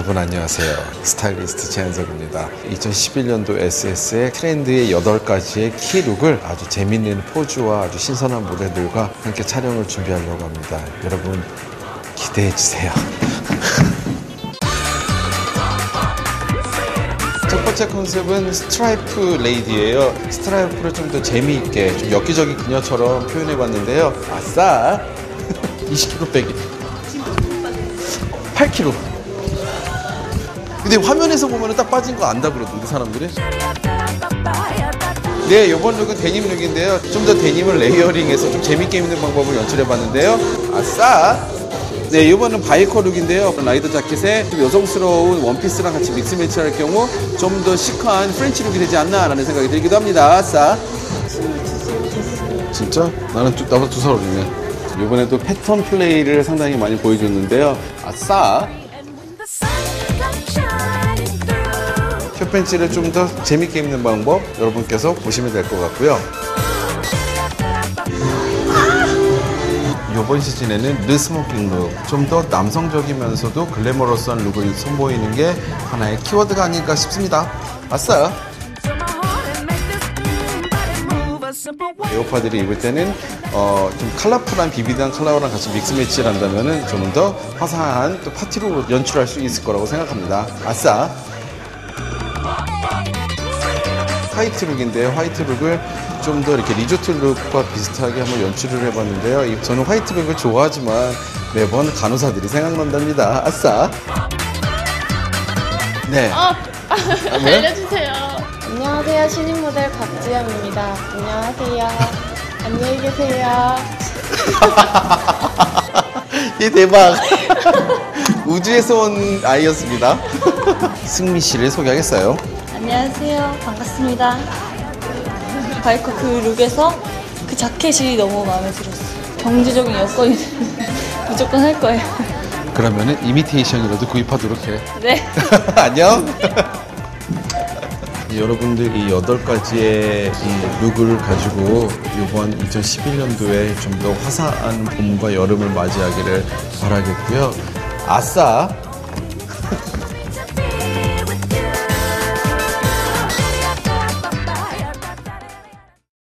여러분 안녕하세요. 스타일리스트 최한석입니다. 2011년도 SS의 트렌드의 8가지의 키룩을 아주 재밌는 포즈와 아주 신선한 모델들과 함께 촬영을 준비하려고 합니다. 여러분 기대해 주세요. 첫 번째 컨셉은 스트라이프 레이디예요. 스트라이프를 좀 더 재미있게 좀 엽기적인 그녀처럼 표현해 봤는데요. 아싸! 20kg 빼기. 8kg. 근데 화면에서 보면 딱 빠진 거 안다 그러던데 사람들이. 네, 이번 룩은 데님 룩인데요. 좀 더 데님을 레이어링해서 좀 재밌게 입는 방법을 연출해 봤는데요. 아싸! 네, 이번은 바이커 룩인데요. 라이더 자켓에 좀 여성스러운 원피스랑 같이 믹스 매치 할 경우 좀 더 시크한 프렌치 룩이 되지 않나 라는 생각이 들기도 합니다. 아싸! 진짜? 나는 두, 나보다 두 살 어리네. 이번에도 패턴 플레이를 상당히 많이 보여줬는데요. 아싸! 큐팬츠를 좀 더 재밌게 입는 방법 여러분께서 보시면 될 것 같고요. 이번 시즌에는 르스모킹 룩, 좀 더 남성적이면서도 글래머러스한 룩을 선보이는 게 하나의 키워드가 아닐까 싶습니다. 아싸! 에어파들이 입을 때는 어, 좀 컬러풀한 비비드한 컬러랑 같이 믹스 매치를 한다면 은 좀 더 화사한 또 파티로 연출할 수 있을 거라고 생각합니다. 아싸! 화이트 룩인데요. 화이트 룩을 좀 더 이렇게 리조트 룩과 비슷하게 한번 연출을 해봤는데요. 이- 저는 화이트 룩을 좋아하지만 매번 간호사들이 생각난답니다. 아싸! 네. 어, 네? 알려주세요. 안녕하세요. 신인 모델 박지영입니다. 안녕하세요. 안녕히 계세요. 이 대박. 우주에서 온 아이였습니다. 승미 씨를 소개하겠어요. 안녕하세요. 반갑습니다. 바이커 그 룩에서 그 자켓이 너무 마음에 들었어요. 경제적인 여건이 무조건 할 거예요. 그러면은 이미테이션이라도 구입하도록 해. 네. 안녕. 여러분들 이 여덟 가지의 이 룩을 가지고 이번 2011년도에 좀 더 화사한 봄과 여름을 맞이하기를 바라겠고요. 아싸!